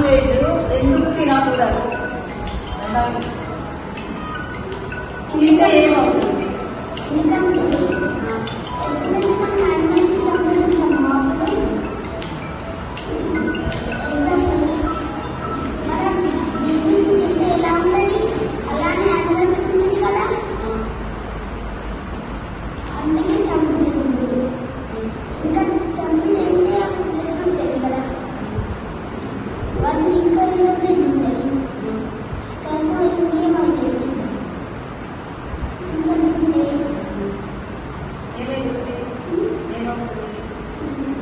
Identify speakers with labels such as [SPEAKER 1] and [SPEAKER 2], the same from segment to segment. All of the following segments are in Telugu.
[SPEAKER 1] నాన్ వెజ్ ఎందుకు తినకూడదు అంటారు. తింటే ఏమవుతుంది
[SPEAKER 2] ఇంకా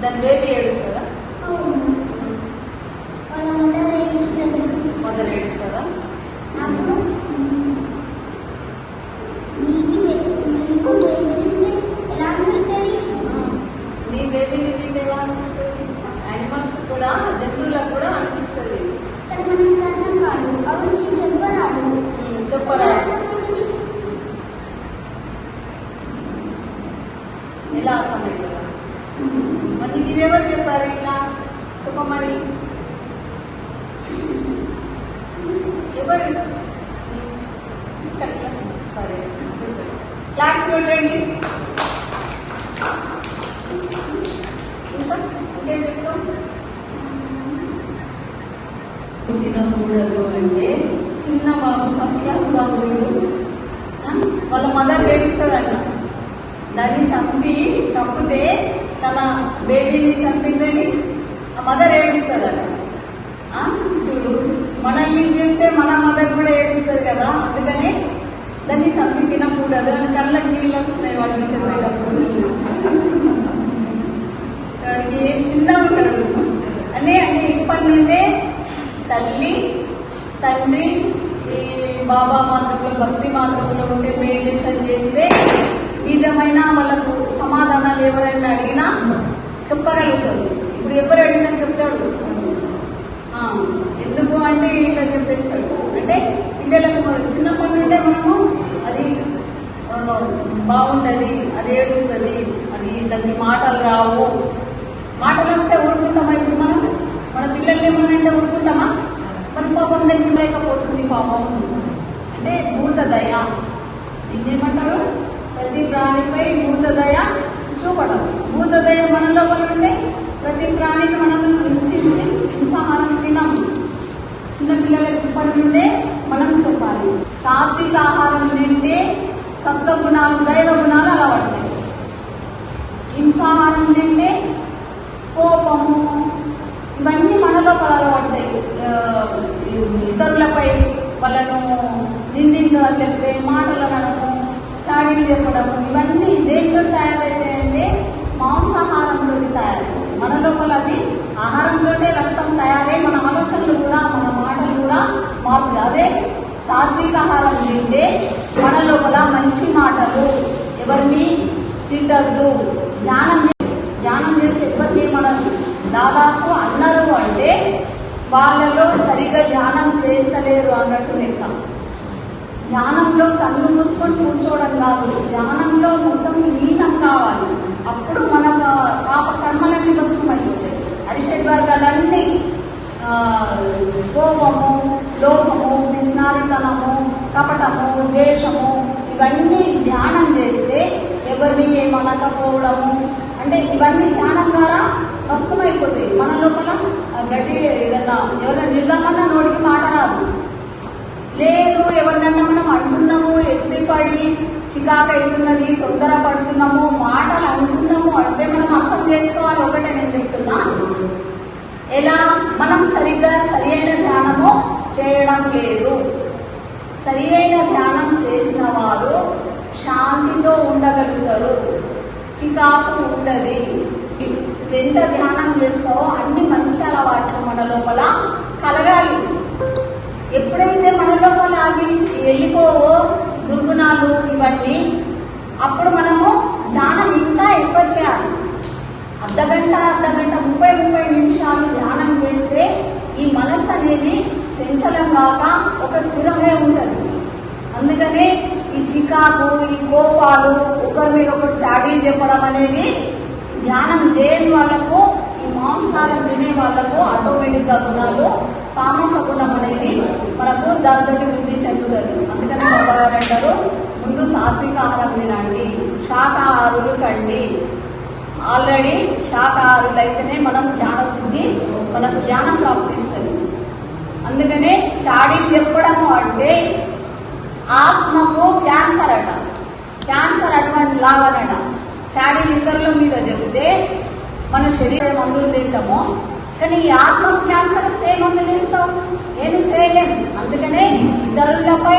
[SPEAKER 1] దాని బేబీ ఏడుస్తుందా
[SPEAKER 2] అవును వాళ్ళ మదర్ ఏం ఇస్తుంది
[SPEAKER 1] మొదలు ఏడుస్తుందా
[SPEAKER 2] నాకు నీకు నీకు బేబీ ఎలా అనిపిస్తుంది
[SPEAKER 1] మీ బేబీని తింటే ఎలా అనిపిస్తుంది యానిమల్స్ కూడా జంతువులకు కూడా అనిపిస్తుంది
[SPEAKER 2] కానీ మనకి అర్థం కాదు అవన్నీ చెప్పరాదు
[SPEAKER 1] చెప్పరా ఎలా అర్థమవుతుందా మరి నీకు ఇది ఎవరు చెప్పారు ఇట్లా చెప్పమని ఎవరు ఇక్కడ ఇలా. సరే కూర్చోండి. క్లాస్ పెట్టండి పుట్టిన ఇంకేం అంటే చిన్న బాబు ఫస్ట్ క్లాస్ బాబు వీడు వాళ్ళ మదర్ ఏడుస్తుందంట దాన్ని చంపి చంపితే తన బేబీని చంపిందని ఆ మదర్ ఏడుస్తుందట ఆ, చూడు మనల్ని చేస్తే మన మదర్ కూడా ఏడుస్తుంది కదా అందుకని దాన్ని చంపి తినకూడదు అని కళ్ళకి నీళ్ళు వస్తున్నాయి వాడికి చెప్పేటప్పుడు వాడికి చిన్నగా ఉంటాడు అని అంటే ఇప్పటి నుండే తల్లి తండ్రి ఈ బాబా మార్గంలో భక్తి మార్గంలో ఉంటే మెడిటేషన్ చేస్తే విధమైన వాళ్ళకు సమాధానాలు ఎవరైనా అడిగినా చెప్పగలుగుతారు. ఇప్పుడు ఎవరు అడిగినా చెప్తాడు ఎందుకు అంటే ఇట్లా చెప్పేస్తాడు అంటే పిల్లలకు చిన్నప్పటి నుండే మనము అది బాగుంటుంది అది ఏడుస్తుంది అది దానికి మాటలు రావు. మాటలు వస్తే ఊరుకుంటామా ఇప్పుడు మనం? మన పిల్లలు ఏమన్నా అంటే ఊరుకుంటామా? మన పాపం దగ్గర లేకపోతుంది పాపం. అంటే భూత దయ. ఇదేమంటారు ప్రతి ప్రాణిపై భూత దయ చూపడం. భూత దయ మనలో ఉంటే ప్రతి ప్రాణికి మనం హింసి హింసాహారం తినాము చిన్నపిల్లలకి ఇప్పటి నుండే మనం చెప్పాలి సాత్విక ఆహారం తింటే సత్వ గుణాలు దైవ గుణాలు అలవాడతాయి హింసాహారం తింటే కోపము ఇవన్నీ మనలో అలవాడతాయి ఆ, ఇతరులపై వాళ్ళను నిందించడం లేకపోతే మాటలు అనడం చెప్పడం ఇవన్నీ దేంట్లో తయారైతాయంటే మాంసాహారంలోకి తయారు. మన లోపల అవి ఆహారంలోనే రక్తం తయారై మన ఆలోచనలు కూడా మన మాటలు కూడా మార్పు అదే సాత్విక ఆహారం తింటే మన లోపల మంచి మాటలు ఎవరిని తిట్టద్దు. ధ్యానం ధ్యానం చేస్తే ఎవరిని మనం దాదాపు అన్నారు అంటే వాళ్ళలో సరిగ్గా ధ్యానం చేస్తలేరు అన్నట్టు లెక్క. ధ్యానంలో కళ్ళు మూసుకొని కూర్చోవడం కాదు. ధ్యానంలో మొత్తం లీనం కావాలి. అప్పుడు మన పాప కర్మలన్నీ భస్మం అయిపోతాయి అరిషడ్ వర్గాలన్నీ కోపము లోపము విస్నారితనము కపటము ద్వేషము ఇవన్నీ ధ్యానం చేస్తే ఎవరిని ఏమనకపోవడము? అంటే ఇవన్నీ ధ్యానం ద్వారా భస్మం అయిపోతాయి మన లోపల గట్టి ఏదన్నా ఎవరైనా నిర్దమన్నా నోడికి మాట రాదు. లేదు ఎవరినన్నా మనం అంటున్నాము ఎత్తిపడి చికాకు అవుతున్నది తొందర పడుతున్నాము మాటలు అంటున్నాము అంటే మనం అర్థం చేసుకోవాలి ఒకటే నేను చెప్తున్నా. ఎలా? మనం సరిగ్గా సరి అయిన ధ్యానము చేయడం లేదు. సరి అయిన ధ్యానం చేసిన వారు శాంతితో ఉండగలుగుతారు. చికాకు ఉండదు. ఎంత ధ్యానం చేస్తావో అన్ని మంచి అలవాట్లు మన లోపల కలగాలి. ఎప్పుడైతే మన లోపల అవి వెళ్ళిపోవో దుర్గుణాలు ఇవన్నీ అప్పుడు మనము ధ్యానం ఇంకా ఎక్కువ చేయాలి. అర్ధగంట అర్ధగంట ముప్పై ముప్పై నిమిషాలు ధ్యానం చేస్తే ఈ మనసు అనేది చంచలం కాక ఒక స్థిరమే ఉంటుంది అందుకనే ఈ చికాకు ఈ కోపాలు ఒకరి మీద ఒకరు చాడీలు చెప్పడం అనేది ధ్యానం చేయని వాళ్ళకు ఈ మాంసాలు తినే వాళ్ళకు ఆటోమేటిక్గా గుణాలు తామస గుణం అనేది మనకు దాంతో వృద్ధి చెందుతుంది. అందుకని బాబా అంటారు ముందు సాత్విక ఆహారం తినండి శాకాహారులు కండి. ఆల్రెడీ శాకాహారులు అయితేనే మనం ధ్యాన సిద్ధి మనకు ధ్యానం ప్రాప్తిస్తుంది. అందుకనే చాడి చెప్పడము అంటే ఆత్మకు క్యాన్సర్ అట. క్యాన్సర్ అటువంటి లాగనట చాడి ఇతరుల మీద చెబితే మన శరీరం మందులు తింటాము కానీ ఈ ఆత్మ క్యాన్సర్ వస్తే ఏ ఏమి చేయలేము అందుకనే ఇతరులపై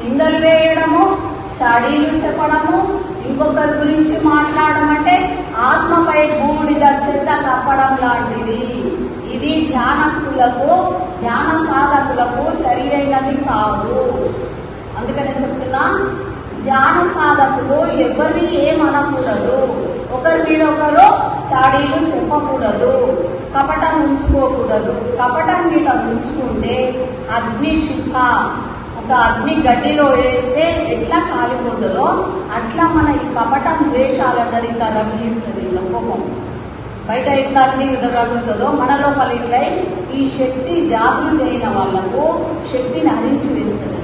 [SPEAKER 1] నిందలు వేయడము చాడీలు చెప్పడము ఇంకొకరి గురించి మాట్లాడడం అంటే ఆత్మపై బూడిద చెత్త కప్పడం లాంటిది. ఇది ధ్యానస్తులకు ధ్యాన సాధకులకు సరి అయినది కాదు. అందుకని చెప్తున్నా ధ్యాన సాధకులు ఎవరిని ఏమనకూడదు. ఒకరి మీద ఒకరు చాడీలు చెప్పకూడదు. కపటం ఉంచుకోకూడదు. కపటం మీద ఉంచుకుంటే అగ్ని శిఖ ఒక అగ్ని గడ్డిలో వేస్తే ఎట్లా కాలిపోతుందో అట్లా మన ఈ కపటం ద్వేషాలన్నది ఇట్లా రగిలిస్తుంది ఇలా కోపం. బయట ఎట్లా అగ్ని రగులుతుందో మన లోపల ఇట్లయి ఈ శక్తి జాగృతి అయిన వాళ్ళకు శక్తిని హరించి వేస్తుంది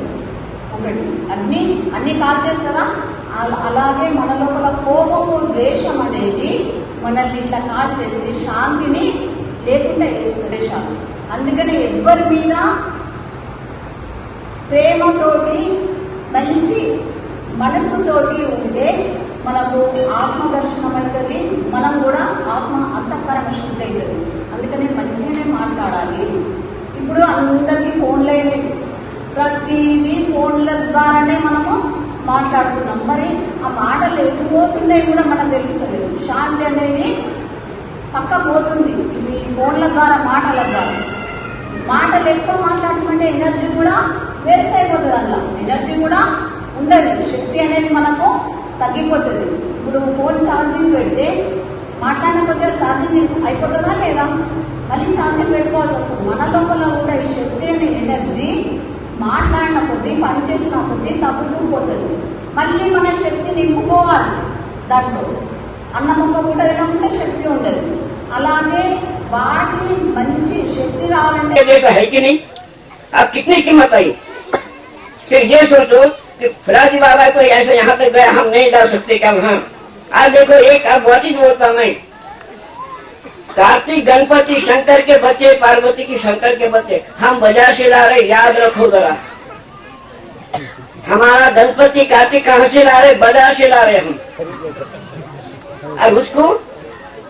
[SPEAKER 1] ఒకటి అగ్ని అన్ని కాల్ చేస్తారా? అలాగే మన లోపల కోపము ద్వేషం అనేది మనల్ని ఇట్లా కాల్ చేసి శాంతిని లేకుండా చేస్తుంది ద్వేషాలు అందుకని ఎవ్వరి మీద ప్రేమతోటి మంచి మనస్సుతోటి ఉంటే మనకు ఆత్మదర్శనం అవుతుంది మనం కూడా ఆత్మ అంతఃకరణ శుద్ధి అవుతుంది అందుకనే మంచిగానే మాట్లాడాలి. ఇప్పుడు అందరికీ ఫోన్లే ప్రతిదీ ఫోన్ల ద్వారానే మనము మాట్లాడుతున్నాం. మరి ఆ మాటలు ఎటుపోతున్నాయి కూడా మనకు తెలుస్తుంది శాంతి అనేది పక్క పోతుంది ఈ ఫోన్ల ద్వారా మాటల ద్వారా. మాటలు ఎక్కువ మాట్లాడమంటే ఎనర్జీ కూడా వేస్ట్ అయిపోతుంది అందులో. ఎనర్జీ కూడా ఉండదు. శక్తి అనేది మనకు తగ్గిపోతుంది. ఇప్పుడు ఫోన్ ఛార్జింగ్ పెడితే మాట్లాడకపోతే ఛార్జింగ్ అయిపోతుందా లేదా? మళ్ళీ ఛార్జింగ్ పెట్టుకోవాల్సి వస్తుంది. మన లోపల కూడా ఈ శక్తి అనే ఎనర్జీ మాట్లాడిన కొద్దీ పనిచేసిన కొద్దీ తగ్గుతూ పోతుంది. మళ్ళీ మన శక్తి నింపుకోవాలి. దాంట్లో అన్నమ్మ కూడా తినకుంటే శక్తి ఉండదు. అలాగే వాటి మంచి శక్తి
[SPEAKER 3] ये
[SPEAKER 1] రావాలంటే
[SPEAKER 3] जैसा है कि नहीं आप कितनी कीमत आई फिर ये सोचो कि फराजी बाबा को ऐसे यहाँ तक गया हम नहीं डाल सकते क्या वहाँ आज देखो एक अब वह चीज बोलता मैं कार्तिक गणपति शंकर के बच्चे पार्वती की शंकर के बच्चे हम बाजार से ला रहे याद रखो जरा हमारा गणपति कार्तिक कहाँ से ला रहे बाजार से ला रहे हम और उसको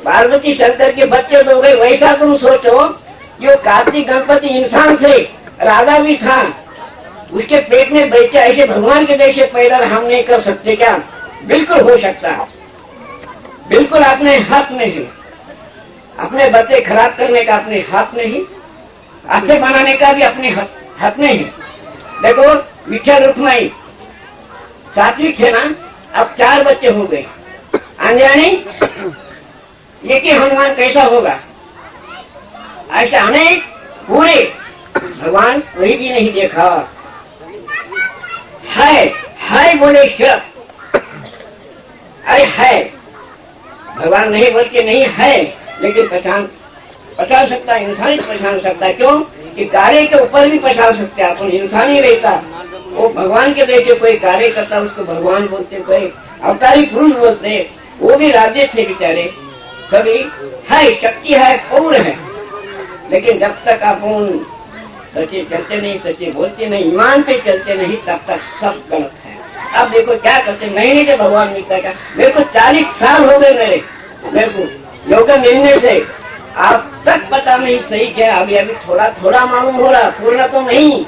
[SPEAKER 3] पार्वती शंकर के बच्चे तो हो गए वैसा तुम सोचो, जो कार्तिक गणपति इंसान थे, राधा भी था। उसके पेट में बच्चा ऐसे भगवान के जैसे पैदा हम नहीं कर सकते क्या? बिल्कुल हो सकता है। बिल्कुल अपने हाथ में है। अपने बच्चे खराब करने का अपने हाथ में ही। अच्छे बनाने का भी अपने हाथ में ही। देखो विठल रुक्माई। सात्विक थे ना? अब चार बच्चे हो गए। अंजानी कि हनुमान कैसा होगा। ऐसे अनेक पूरे। भगवान कोई भी नहीं देखा। है है बोले सिर्फ़ अरे है। भगवान नहीं बोल के नहीं है, लेकिन पहचान पहचान सकता है, इंसान ही पहचान सकता है। क्यों? कि गाड़ी के ऊपर भी पहचान सकते हैं। इंसान ही रहता। वो भगवान के जैसे कोई कार्य करता, उसको भगवान बोलते कोई। अवतारी पुरुष बोलते वो भी राज्य थे बेचारे। सभी है, शक्ति है पौर है। लेकिन जब तक अपन सच्चे चलते नहीं सच्चे बोलते नहीं, ईमान पे चलते नहीं, तब तक सब गलत है। अब देखो क्या करते महीने से भगवान मिलता क्या? मेरे को चालीस साल हो गए मेरे। मेरे को योग मिलने से। अब तक पता नहीं, सही क्या अभी अभी थोड़ा थोड़ा मालूम हो रहा पूर्ण तो नहीं।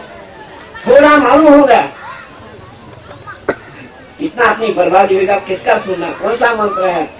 [SPEAKER 3] थोड़ा मालूम होगा इतना अपनी बर्बादी होगा किसका सुनना? कौन सा मंत्र है?